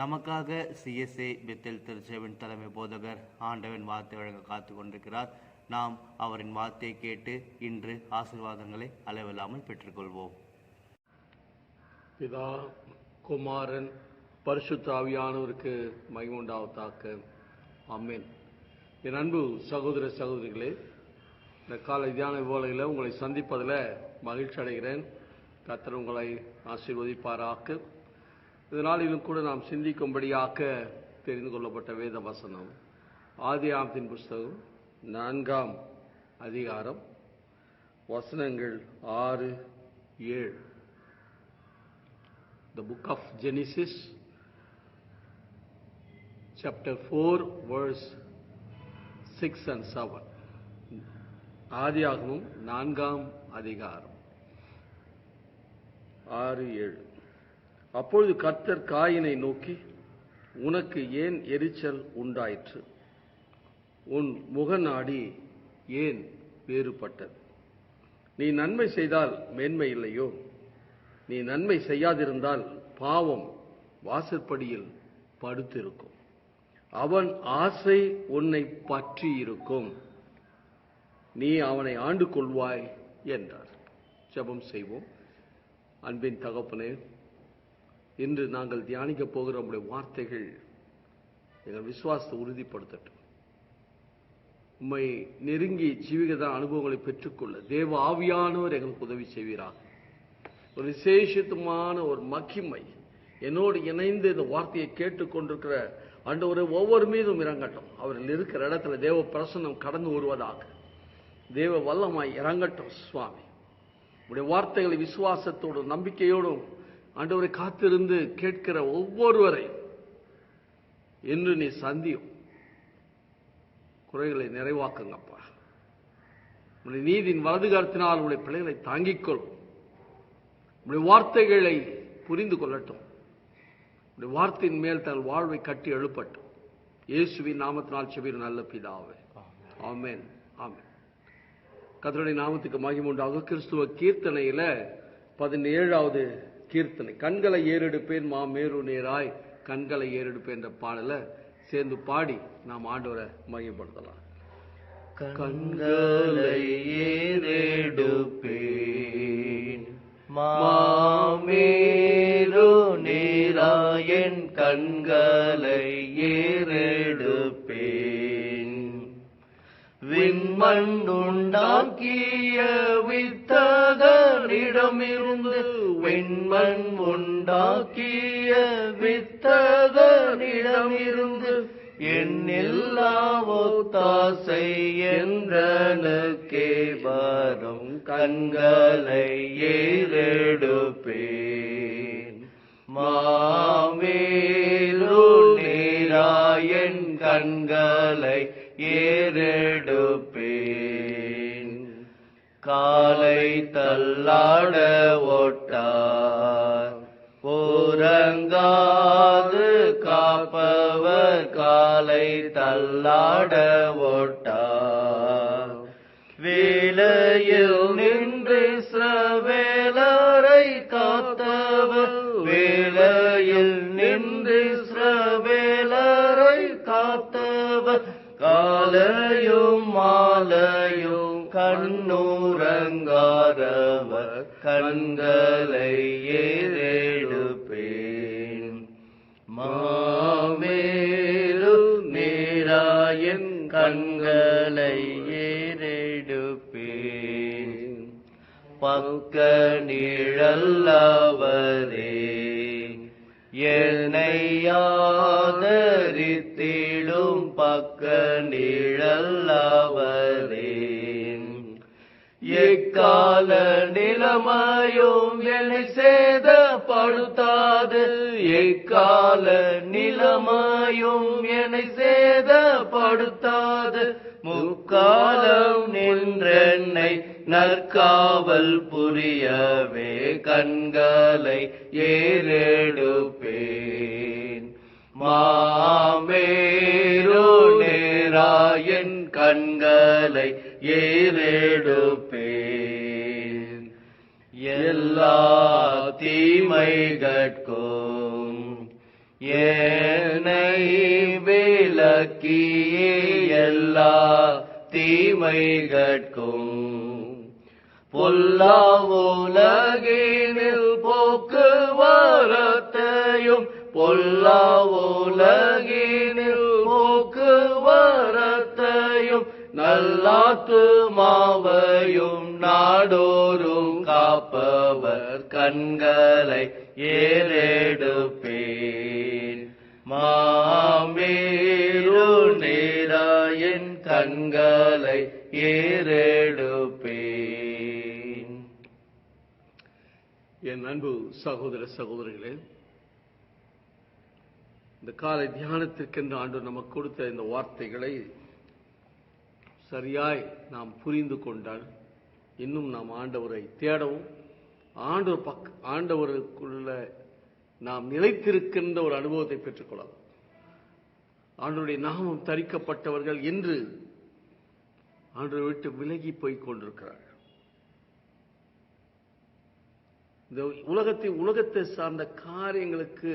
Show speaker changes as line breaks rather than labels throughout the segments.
நமக்காக CSA Bethel திருச்சேவின் தலைமை போதகர் ஆண்டவன் வார்த்தை வழங்க காத்து கொண்டிருக்கிறார். நாம் அவரின் வார்த்தையை கேட்டு இன்று ஆசீர்வாதங்களை அளவில்லாமல் பெற்றுக்கொள்வோம்.
பிதா குமாரன் பரிசுத்த ஆவியானவருக்கு அம்மேன் என் அன்பு சகோதர சகோதரிகளே இந்த காலை தியான வேளையில் உங்களை சந்திப்பதில் மகிழ்ச்சி அடைகிறேன். கத்தர் உங்களை ஆசீர்வதிப்பாராக்கு இதனாலும் கூட நாம் சிந்திக்கும்படியாக தெரிந்து கொள்ளப்பட்ட வேத வசனம். ஆதி ஆமத்தின் புஸ்தகம் நான்காம் அதிகாரம் வசனங்கள் ஆறு ஏழு. The book of Genesis chapter four verse six and seven ஆதியாகவும் நான்காம் அதிகாரம் ஆறு ஏழு. அப்பொழுது கர்த்தர் காயினை நோக்கி உனக்கு ஏன் எரிச்சல் உண்டாயிற்று? உன் முகநாடி ஏன் வேறுபட்டது? நீ நன்மை செய்தால் மேன்மை இல்லையோ? நீ நன்மை செய்யாதிருந்தால் பாவம் வாசற்படியில் படுத்திருக்கும். அவன் ஆசை உன்னை பற்றி இருக்கும் நீ அவனை ஆண்டு கொள்வாய் என்றார். ஜெபம் செய்வோம். அன்பின் தகப்பனே இன்று நாங்கள் தியானிக்கப் போகிற நம்முடைய வார்த்தைகள் எங்கள் விசுவாசத்தை உறுதிப்படுத்தட்டும். உண்மை நெருங்கி ஜீவிகத அனுபவங்களை பெற்றுக்கொள்ள தேவ ஆவியானவர் எங்களுக்கு உதவி செய்வீராக. ஒரு விசேஷத்துமான ஒரு மகிமை. என்னோடு இணைந்து இந்த வார்த்தையை கேட்டுக்கொண்டிருக்கிற ஆண்டவரை ஒவ்வொரு மீதும் இறங்கட்டும். அவர்கள் இருக்கிற இடத்துல தேவ பிரசன்னம் கடந்து வருவதாக. தேவ வல்லமாய் இறங்கட்டும் சுவாமி. உடைய வார்த்தைகளை விசுவாசத்தோடும் நம்பிக்கையோடும் ஆண்டவரை காத்திருந்து கேட்கிற ஒவ்வொருவரையும் என்று நீ சந்தியும். குறைகளை நிறைவாக்குங்கப்பா. உடைய நீதியின் வலது கருத்தினால் உடைய பிள்ளைகளை தாங்கிக் கொள்ளும் உடைய வார்த்தைகளை புரிந்து கொள்ளட்டும். உடைய வார்த்தையின் மேல் தங்கள் வாழ்வை கட்டி எழுப்பட்டும். இயேசுவின் நாமத்தினால் செவிர் நல்ல பிதாவே. ஆமென். ஆமென். கத்தருடைய நாமத்துக்கு மகிமுண்டாக கிறிஸ்துவ கீர்த்தனையில பதினேழாவது கீர்த்தனை. கண்களை ஏறெடுப்பேன் மா மேரு நேராய். கண்களை ஏறெடுப்பேன் என்ற பாடல சேர்ந்து பாடி நாம் ஆண்டவரை மையப்படுத்தலாம்.
கண்களை ஏறெடுப்பேன். மாமேரு நீராயன் கண்களை ஏறெடுப்பேன். விண்மண் உண்டாக்கிய வித்தகனிடமிருந்து விண்மண் உண்டாக்கிய வித்தகனிடமிருந்து என்னில்லா ஒத்தாசை என்றனுக்கே வரும் கண்களை ஏறெடுப்பேன். மாமேலு நீராயன் கண்களை ஏறெடுப்பேன். காலை தள்ளாட ஓட்டார். ஓரங்காது காப்பவர் காலை தள்ளாட ஓட்டார். வேலையில் நின்று சிரவேலரை காத்தவர். வேலையில் நின்று சிரவேலரை காத்தவர். காலையும் மாலையும் கண்ணோ ஆதரித்திடும் பக்க நிழல்லவரே எக்கால நிலைமையும் என்னை சேதப்படுத்தாது. எக்கால நிலைமையும் என்னை சேத படுத்தாது முக்காலம் நின்றென்னை நற்காவல் புரியவே. கண்களை ஏறெடுப்ப மாமேரோராயன் கண்களை ஏறெடுப்பேன். எல்லா தீமைகட்கும் ஏனை விளக்கியே எல்லா தீமைகட்கும். பொல்லா உலகினில் போக்குவரத்தையும் பொல்லா உலகினில் போக்குவரத்தையும் நல்லாத்துமாவையும் நாடோறும் காப்பவர் கண்களை ஏறெடுப்பேன். மாமேரு நேராயன் கண்களை ஏறெடுப்பேன்.
என் அன்பு சகோதர சகோதரிகளே இந்த காலை தியானத்திற்கென்று ஆண்டு நமக்கு கொடுத்த இந்த வார்த்தைகளை சரியாய் நாம் புரிந்து கொண்டால் இன்னும் நாம் ஆண்டவரை தேடவும் ஆண்டவர் பக் ஆண்டவருக்குள்ள நாம் நிலைத்திருக்கின்ற ஒரு அனுபவத்தை பெற்றுக்கொள்ளலாம். ஆண்டருடைய நாமம் தரிக்கப்பட்டவர்கள் என்று ஆண்டரை விட்டு விலகி போய் கொண்டிருக்கிறார்கள் இந்த உலகத்தை உலகத்தை சார்ந்த காரியங்களுக்கு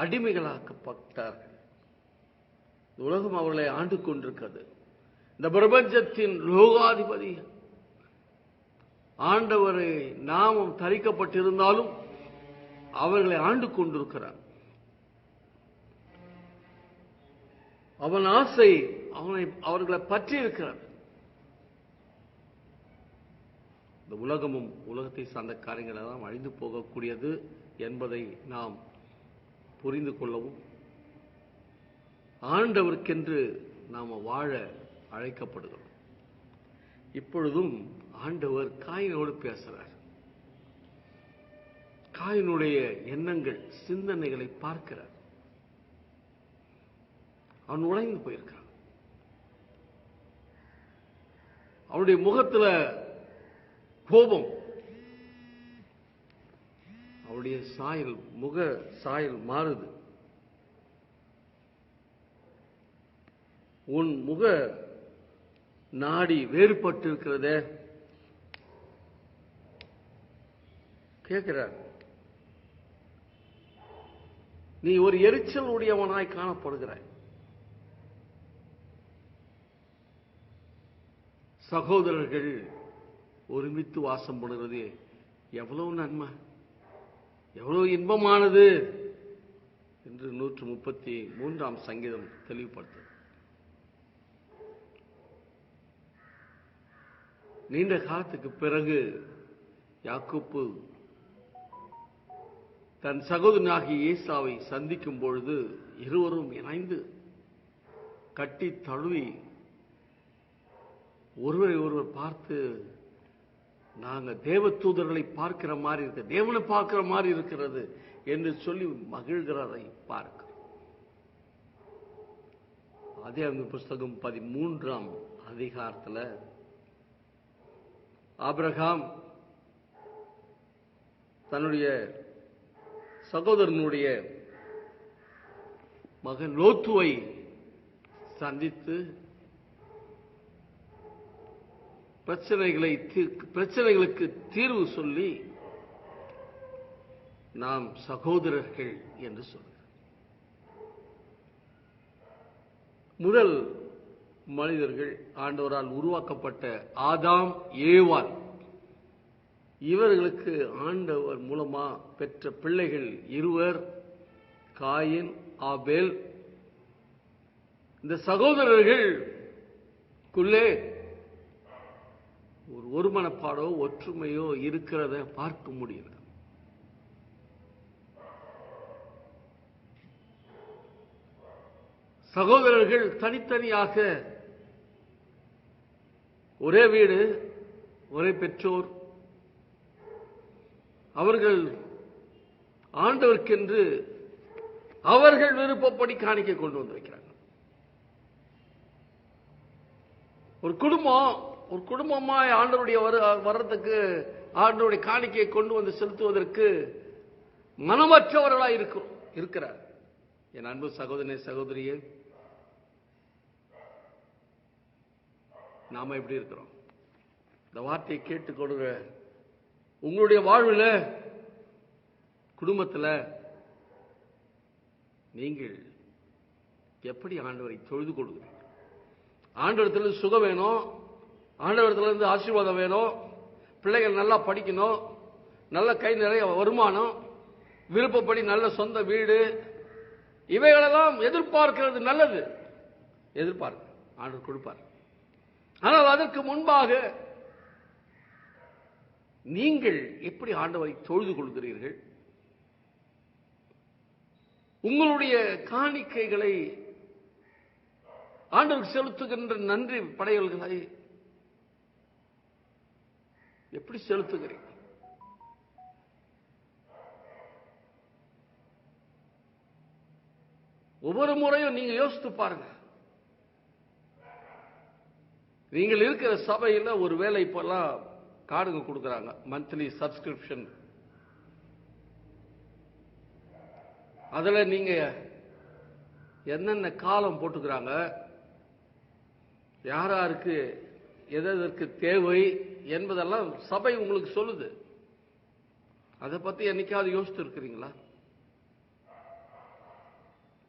அடிமைகளாக்கப்பட்டார்கள். இந்த உலகம் அவர்களை ஆண்டு கொண்டிருக்கிறது. இந்த பிரபஞ்சத்தின் லோகாதிபதி ஆண்டவரை நாமம் தரிக்கப்பட்டிருந்தாலும் அவர்களை ஆண்டு கொண்டிருக்கிறார். அவன் ஆசை அவனை அவர்களை பற்றி இருக்கிறார். இந்த உலகமும் உலகத்தை சார்ந்த காரியங்கள் எல்லாம் அழிந்து போகக்கூடியது என்பதை நாம் புரிந்து கொள்ளவும் ஆண்டவருக்கென்று நாம் வாழ அழைக்கப்படுகிறோம். இப்பொழுதும் ஆண்டவர் காயினோடு பேசுகிறார் காயினுடைய எண்ணங்கள் சிந்தனைகளை பார்க்கிறார். அவன் உழைந்து போயிருக்கிறான். அவனுடைய முகத்துல கோபம் அவருடைய சாயல் முக சாயல் மாறுது. உன் முக நாடி வேறுபட்டு இருக்கிறதே கேட்கிறார். நீ ஒரு எரிச்சல் உடையவனாய் காணப்படுகிறாய். சகோதரர்கள் ஒருமித்து வாசம் பண்ணுறது எவ்வளவு நன்மை. எவ்வளவு இன்பமானது என்று நூற்று முப்பத்தி மூன்றாம் சங்கீதம் தெளிவுபடுத்தது நீண்ட காலத்துக்கு பிறகு யாக்குப்பு தன் சகோதரனாகி ஏசாவை சந்திக்கும் பொழுது இருவரும் இணைந்து கட்டி தழுவி ஒருவரை ஒருவர் பார்த்து நாங்க தேவ தூதர்களை பார்க்கிற மாதிரி இருக்கு. தேவனை பார்க்கிற மாதிரி இருக்கிறது என்று சொல்லி மகிழ்கிறதை பார்க்க அதே அந்த புஸ்தகம் பதிமூன்றாம் அதிகாரத்தில் ஆபிரகாம் தன்னுடைய சகோதரனுடைய மகன் லோத்துவை சந்தித்து பிரச்சனைகளை பிரச்சனைகளுக்கு தீர்வு சொல்லி நாம் சகோதரர்கள் என்று சொல்கிறார் முதல் மனிதர்கள் ஆண்டவரால் உருவாக்கப்பட்ட ஆதாம் ஏவால் இவர்களுக்கு ஆண்டவர் மூலமா பெற்ற பிள்ளைகள் இருவர் காயின் ஆபேல். இந்த சகோதரர்களுக்குள்ளே ஒரு ஒருமனப்பாடோ ஒற்றுமையோ இருக்கிறத பார்க்க முடியல சகோதரர்கள் தனித்தனியாக ஒரே வீடு ஒரே பெற்றோர். அவர்கள் ஆண்டவர்க்கென்று அவர்கள் விருப்பப்படி காணிக்கை கொண்டு வந்திருக்கிறார்கள். ஒரு குடும்பம் ஒரு குடும்பமாய் ஆண்டருடைய வரு வர்றதுக்கு ஆண்டருடைய காணிக்கையை கொண்டு வந்து செலுத்துவதற்கு மனமற்றவர்களாக இருக்கும் இருக்கிறார். என் அன்பு சகோதரனே சகோதரியே நாம எப்படி இருக்கிறோம். இந்த வார்த்தையை கேட்டு கொடுங்க உங்களுடைய வாழ்வில் குடும்பத்தில் நீங்கள் எப்படி ஆண்டவரை தொழுது கொடுக்குறீங்க ஆண்டவரத்தில் சுகம் வேணும் ஆண்டவரத்திலிருந்து ஆசீர்வாதம் வேணும். பிள்ளைகள் நல்லா படிக்கணும். நல்ல கை நிறைய வருமானம். விருப்பப்படி நல்ல சொந்த வீடு. இவைகளெல்லாம் எதிர்பார்க்கிறது நல்லது. எதிர்பார்க்க. ஆண்டவர் கொடுப்பார். ஆனால் அதற்கு முன்பாக நீங்கள் எப்படி ஆண்டவரை தொழுது கொள்கிறீர்கள்? உங்களுடைய காணிக்கைகளை ஆண்டவர் செலுத்துகின்ற நன்றி படையல்களை எப்படி செலுத்துகிறீங்க? ஒவ்வொரு முறையும் நீங்க யோசித்து பாருங்க. நீங்கள் இருக்கிற சபையில் ஒரு வேலை இப்பெல்லாம் கார்டுங்க கொடுக்குறாங்க. மந்த்லி சப்ஸ்கிரிப்ஷன் அதில் நீங்க என்னென்ன காலம் போட்டுக்கிறாங்க? யார் யாருக்கு எதற்கு தேவை என்பதெல்லாம் சபை உங்களுக்கு சொல்லுது. அதை பத்தி என்னைக்காவது யோசித்து இருக்கிறீங்களா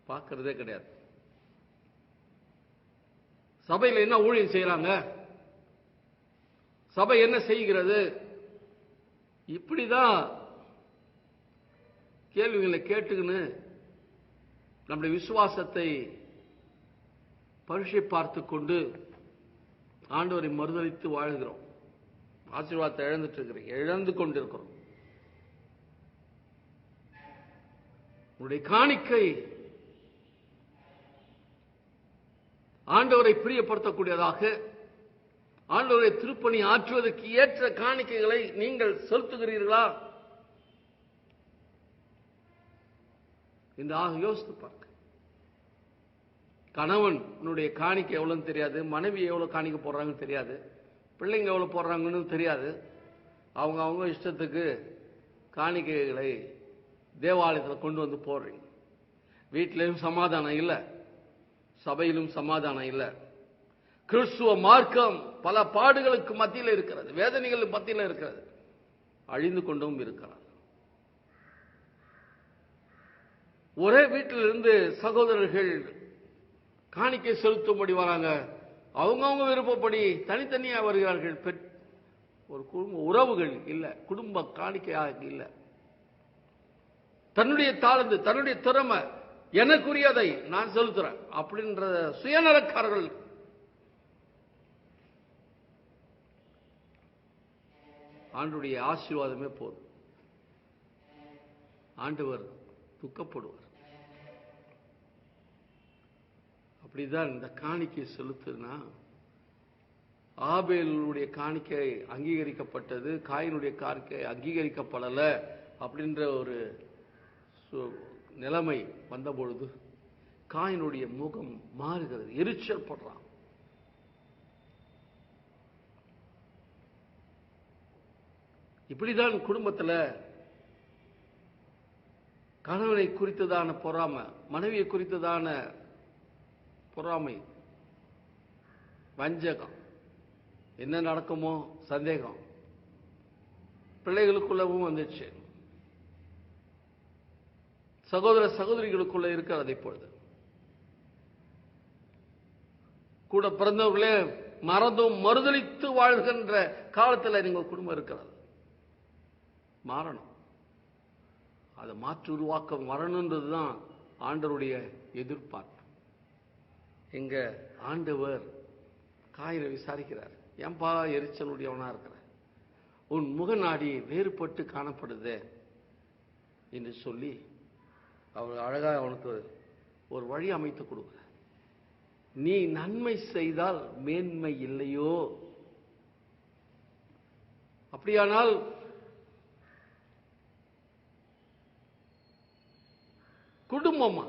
பார்க்கறதே கிடையாது. சபையில் என்ன ஊழியம் செய்யறாங்க? சபை என்ன செய்கிறது? இப்படிதான் கேள்விகளை கேட்டுக்கின்னு நம்முடைய விசுவாசத்தை பரிசை பார்த்து கொண்டு ஆண்டவரை மறுதளித்து வாழ்கிறோம். ஆசீர்வாதத்தை இழந்துட்டு இருக்கிறோம். இழந்து கொண்டிருக்கிறோம். உன்னுடைய காணிக்கை ஆண்டவரை பிரியப்படுத்தக்கூடியதாக ஆண்டவரை திருப்பணி ஆற்றுவதற்கு ஏற்ற காணிக்கைகளை நீங்கள் செலுத்துகிறீர்களா? இந்த ஆக யோசித்து பார்க்க கணவன் உன்னுடைய காணிக்கை எவ்வளோன்னு தெரியாது மனைவி எவ்வளோ காணிக்கை போடுறாங்கன்னு தெரியாது பிள்ளைங்க எவ்வளோ போடுறாங்கன்னு தெரியாது. அவங்க அவங்க இஷ்டத்துக்கு காணிக்கைகளை தேவாலயத்தில் கொண்டு வந்து போடுறீங்க. வீட்டிலையும் சமாதானம் இல்லை சபையிலும் சமாதானம் இல்லை. கிறிஸ்துவ மார்க்கம் பல பாடுகளுக்கு மத்தியில் இருக்கிறது வேதனைகளுக்கு மத்தியில் இருக்கிறது. அழிந்து கொண்டும் இருக்கிறார். ஒரே வீட்டிலிருந்து சகோதரர்கள் காணிக்கை செலுத்தும்படி வராங்க. அவங்கவுங்க விருப்பப்படி தனித்தனியாக வருகிறார்கள். பெற்- ஒரு குடும்ப உறவுகள் இல்லை. குடும்ப காணிக்கையாக இல்லை. தன்னுடைய தாழ்ந்து தன்னுடைய திறமை எனக்குரியதை நான் செலுத்துறேன் அப்படின்ற சுயநலக்காரர்கள். ஆண்டுடைய ஆசீர்வாதமே போதும். ஆண்டவர் துக்கப்படுவார். அப்படிதான் இந்த காணிக்கை செலுத்துனா ஆபேலுடைய காணிக்கை அங்கீகரிக்கப்பட்டது காயினுடைய காணிக்கை அங்கீகரிக்கப்படலை அப்படின்ற ஒரு நிலைமை வந்தபொழுது காயினுடைய முகம் மாறுகிறது எரிச்சல் படுறான். இப்படிதான் குடும்பத்தில் கணவனை குறித்ததான பொறாமை மனைவியை குறித்ததான பொறாமை. வஞ்சகம். என்ன நடக்குமோ சந்தேகம். பிள்ளைகளுக்குள்ளவும் வந்துச்சு சகோதர சகோதரிகளுக்குள்ள இருக்கிறது இப்பொழுது. கூட பிறந்தவர்களே மறந்தும் மறுதளித்து வாழ்கின்ற காலத்துல நீங்கள் குடும்பம் இருக்கிறது. மாறணும். அதை மாற்று உருவாக்கம் வரணுன்றது தான் ஆண்டவருடைய எதிர்பார்ப்பு. எங்க ஆண்டவர் காயினை விசாரிக்கிறார். ஏன்பா எரிச்சலுடையவனா இருக்கிற? உன் முகநாடி வேறுபட்டு காணப்படுதே என்று சொல்லி அவர் அழகாக அவனுக்கு ஒரு வழி அமைத்து கொடுக்கிறார். நீ நன்மை செய்தால் மேன்மை இல்லையோ? அப்படியானால் குடும்பமா?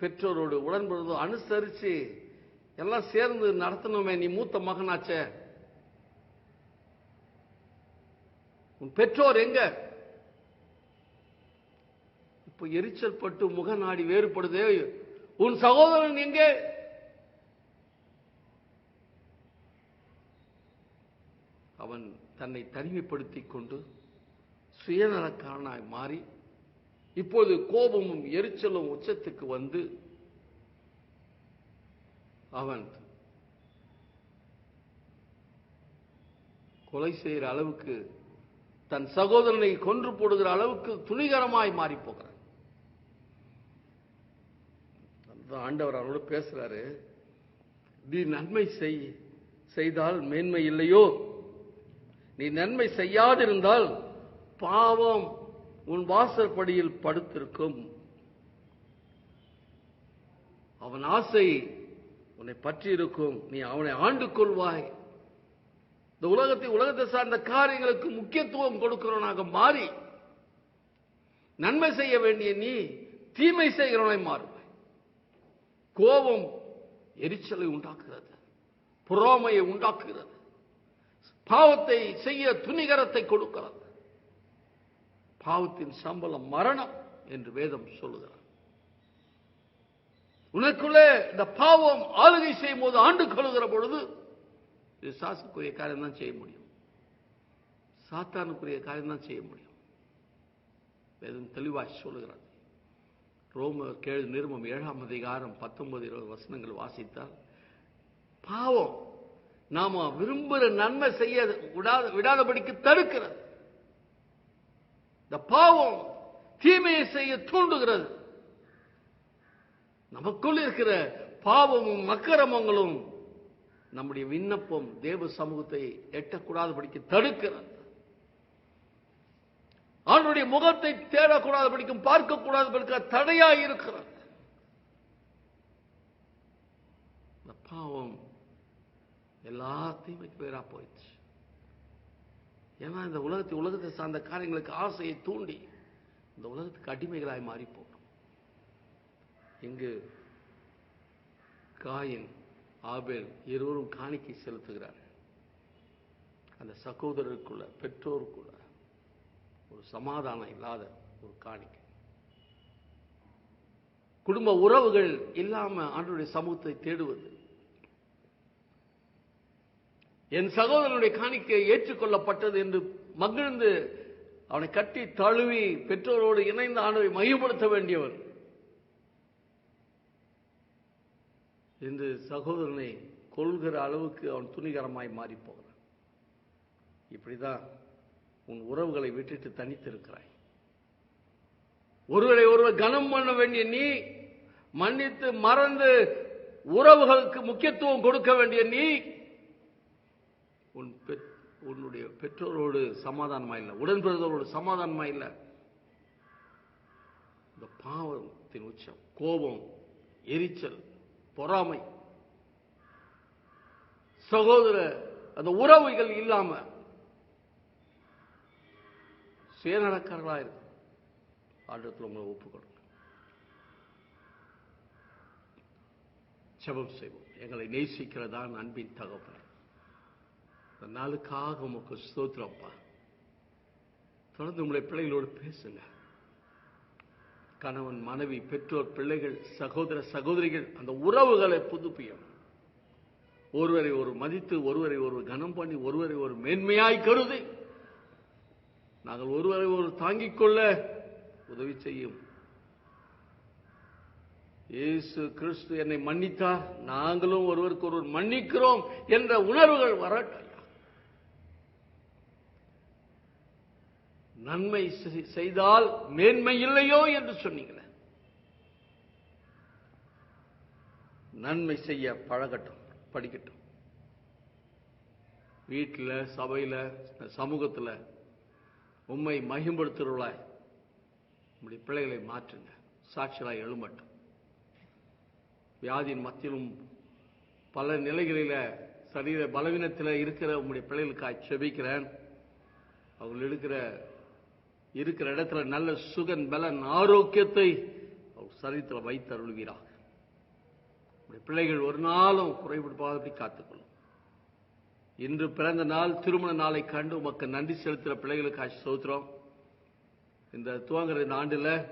பெற்றோரோடு உடன்படுவதோ அனுசரித்து எல்லாம் சேர்ந்து நடத்தணுமே நீ மூத்த மகனாச்சே. உன் பெற்றோர் எங்க? இப்ப எரிச்சல் பட்டு முக நாடி வேறுபடுதே. உன் சகோதரன் எங்கே? அவன் தன்னை தனிமைப்படுத்திக் கொண்டு சுயநலக்காரனாய் மாறி இப்போது கோபமும் எரிச்சலும் உச்சத்துக்கு வந்து அவன் கொலை செய்கிற அளவுக்கு தன் சகோதரனை கொன்று போடுகிற அளவுக்கு துணிகரமாய் மாறி போகிறான். ஆண்டவர் அவரோடு பேசுறாரு. நீ நன்மை செய் செய்தால் மேன்மை இல்லையோ? நீ நன்மை செய்யாதிருந்தால் பாவம் உன் வாசற்படியில் படுத்திருக்கும். அவன் ஆசை உன்னை பற்றி இருக்கும் நீ அவனை ஆண்டு கொள்வாய். இந்த உலகத்தை உலகத்தை சார்ந்த காரியங்களுக்கு முக்கியத்துவம் கொடுக்கிறவனாக மாறி நன்மை செய்ய வேண்டிய நீ தீமை செய்கிறவனை மாறுவாய். கோபம் எரிச்சலை உண்டாக்குகிறது. பொறாமையை உண்டாக்குகிறது. பாவத்தை செய்ய துணிகரத்தை கொடுக்கிறது. பாவத்தின் சம்பளம் மரணம் என்று வேதம் சொல்லுகிறார். உனக்குள்ளே இந்த பாவம் ஆளுகை செய்யும் போது ஆண்டு கொள்கிற பொழுது இது சாசுக்குரிய காரியம் தான் செய்ய முடியும். சாத்தானுக்குரிய காரியம் தான் செய்ய முடியும். வேதம் தெளிவாய் சொல்லுகிறது. ரோம கேள் நிருமம் ஏழாம் அதிகாரம் பத்தொன்பது இருபது வசனங்கள் வாசித்தால் பாவம் நாம விரும்புகிற நன்மை செய்ய விடாத விடாதபடிக்கு தடுக்கிறது. இந்த பாவம் தீமையை செய்ய தூண்டுகிறது. நமக்குள் இருக்கிற பாவமும் அக்கிரமங்களும் நம்முடைய விண்ணப்பம் தேவ சமூகத்தை எட்டக்கூடாதபடிக்கு தடுக்கிறது. அவனுடைய முகத்தை தேடக்கூடாதபடிக்கும் பார்க்கக்கூடாதபடிக்க தடையா இருக்கிறது. இந்த பாவம் எல்லாத்தையும் பேரா போயிடுச்சு ஏன்னா இந்த உலகத்தை உலகத்தை சார்ந்த காரியங்களுக்கு ஆசையை தூண்டி இந்த உலகத்துக்கு அடிமைகளாய் மாறி போகும் இங்கு காயின் ஆபேல் இருவரும் காணிக்கை செலுத்துகிறார்கள் அந்த சகோதரருக்குள்ள பெற்றோருக்குள்ள ஒரு சமாதானம் இல்லாத ஒரு காணிக்கை. குடும்ப உறவுகள் இல்லாம ஆண்டுடைய சமூகத்தை தேடுவது என் சகோதரனுடைய காணிக்கை ஏற்றுக்கொள்ளப்பட்டது என்று மகிழ்ந்து அவனை கட்டி தழுவி பெற்றோரோடு இணைந்த ஆண்டவை மையப்படுத்த வேண்டியவர். என்று சகோதரனை கொள்கிற அளவுக்கு அவன் துணிகரமாய் மாறி போகிறான். இப்படிதான் உன் உறவுகளை விட்டுட்டு தனித்திருக்கிறாய். ஒருவரை ஒருவர் கனம் பண்ண வேண்டிய நீ மன்னித்து மறந்து உறவுகளுக்கு முக்கியத்துவம் கொடுக்க வேண்டிய நீ உன் பெற்- உன்னுடைய பெற்றோரோடு சமாதானமா இல்லை. உடன் பிறந்தவரோடு சமாதானமா இல்லை. இந்த பாவத்தின் உச்சம் கோபம் எரிச்சல் பொறாமை. சகோதர அந்த உறவுகள் இல்லாம சுயநலக்காரர்களா இருக்கு. ஆட்டத்தில் உங்களை ஒப்பு கொடுங்க. செபம் செய்வோம். எங்களை நேசிக்கிறதான் அன்பின் தகவல் இந்த நாளுக்காக உமக்கு ஸ்தோத்திரப்பா தொடர்ந்து உங்களை பிள்ளைகளோடு பேசுங்க. கணவன் மனைவி பெற்றோர் பிள்ளைகள் சகோதர சகோதரிகள் அந்த உறவுகளை புதுப்பியும். ஒருவரை ஒரு மதித்து ஒருவரை ஒரு கனம் பண்ணி ஒருவரை ஒரு மேன்மையாய் கருதி நாங்கள் ஒருவரை ஒரு தாங்கிக் கொள்ள உதவி செய்யும். இயேசு கிறிஸ்து என்னை மன்னித்தார். நாங்களும் ஒருவருக்கு ஒருவர் மன்னிக்கிறோம் என்ற உணர்வுகள் வரட்டும். நன்மை செய்- செய்தால் மேன்மை இல்லையோ என்று சொன்னீங்களே. நன்மை செய்ய பழகட்டும் படிக்கட்டும். வீட்டில் சபையில் சமூகத்தில் உண்மை மகிம்படுத்துகிறவளாய் நம்முடைய பிள்ளைகளை மாற்றுங்க. சாட்சிகளாய் எழுமட்டும் வியாதியின் மத்தியிலும் பல நிலைகளில சரீர பலவீனத்தில் இருக்கிற உங்களுடைய பிள்ளைகளுக்காக செபிக்கிறேன். அவர்கள் இருக்கிற இருக்கிற இடத்துல நல்ல சுகன் பலன் ஆரோக்கியத்தை அவர் சரீரத்தில் வைத்தருள்வீராக பிள்ளைகள் ஒரு நாளும் குறைவிடுபாதபடி காத்துக்கொள்ளும். இன்று பிறந்த நாள் திருமண நாளை கண்டு உமக்கு நன்றி செலுத்துகிற பிள்ளைகளுக்கு சோத்திரம். இந்த துவங்குற இந்த ஆண்டில்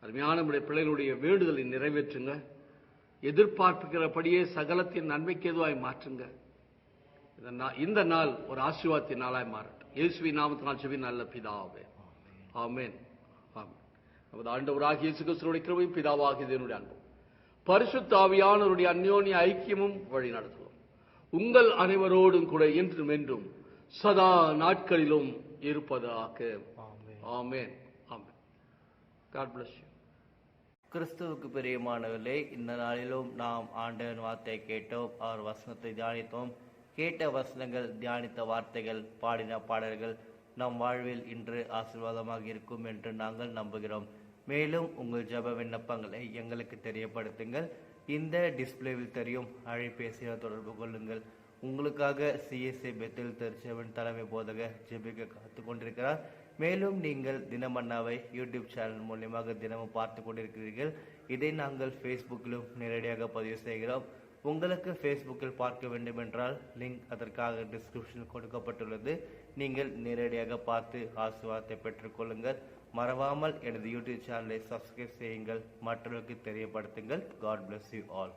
அருமையான நம்முடைய பிள்ளைகளுடைய வேண்டுதலை நிறைவேற்றுங்க. எதிர்பார்க்கிறபடியே சகலத்தின் நன்மைக்கு எதுவாய் மாற்றுங்க. இந்த நா- இந்த நாள் ஒரு ஆசீர்வாதத்தின் நாளாய் மாறட்டும். இயேசுவி நாமத்தினால் செவி நல்ல பிதாவே. ஆமென். ஆமென். நமது ஆண்டவராகிய இயேசு கிறிஸ்துவுடைய கிருபையும் பிதாவாகிய தேவனுடைய அன்பும் பரிசுத்த ஆவியானவருடைய அந்யோன்ய ஐக்கியமும் வழி நடத்துவோம். உங்கள் அனைவரோடும் கூட என்றும் என்றும் சதா நாட்களிலும் இருப்பதாக. Amen. Amen. God bless you.
கிறிஸ்துவுக்கு பிரியமானவர்களே இந்த நாளிலும் நாம் ஆண்டவன் வார்த்தையை கேட்டோம் அவர் வசனத்தை தியானித்தோம். கேட்ட வசனங்கள் தியானித்த வார்த்தைகள் பாடின பாடல்கள் நம் வாழ்வில் இன்று ஆசீர்வாதமாக இருக்கும் என்று நாங்கள் நம்புகிறோம். மேலும் உங்கள் ஜெப விண்ணப்பங்களை எங்களுக்கு தெரியப்படுத்துங்கள். இந்த டிஸ்ப்ளேவில் தெரியும். அழைப்பேசியை தொடர்பு கொள்ளுங்கள். உங்களுக்காக சிஎஸ்ஐ பெத்தில் திருச்செவன் தலைமை போதக ஜெபிக்க காத்து கொண்டிருக்கிறார். மேலும் நீங்கள் தினமன்னாவை யூடியூப் சேனல் மூலியமாக தினமும் பார்த்து கொண்டிருக்கிறீர்கள். இதை நாங்கள் ஃபேஸ்புக்கிலும் நேரடியாக பதிவு செய்கிறோம். உங்களுக்கு ஃபேஸ்புக்கில் பார்க்க வேண்டும் என்றால் லிங்க் அதற்காக டிஸ்கிரிப்ஷனில் கொடுக்கப்பட்டுள்ளது. நீங்கள் நேரடியாக பார்த்து ஆசீர்வாதத்தை பெற்றுக்கொள்ளுங்கள் மறவாமல் எனது யூடியூப் சேனலை சப்ஸ்கிரைப் செய்யுங்கள். மற்றவர்களுக்கு தெரியப்படுத்துங்கள். God bless you all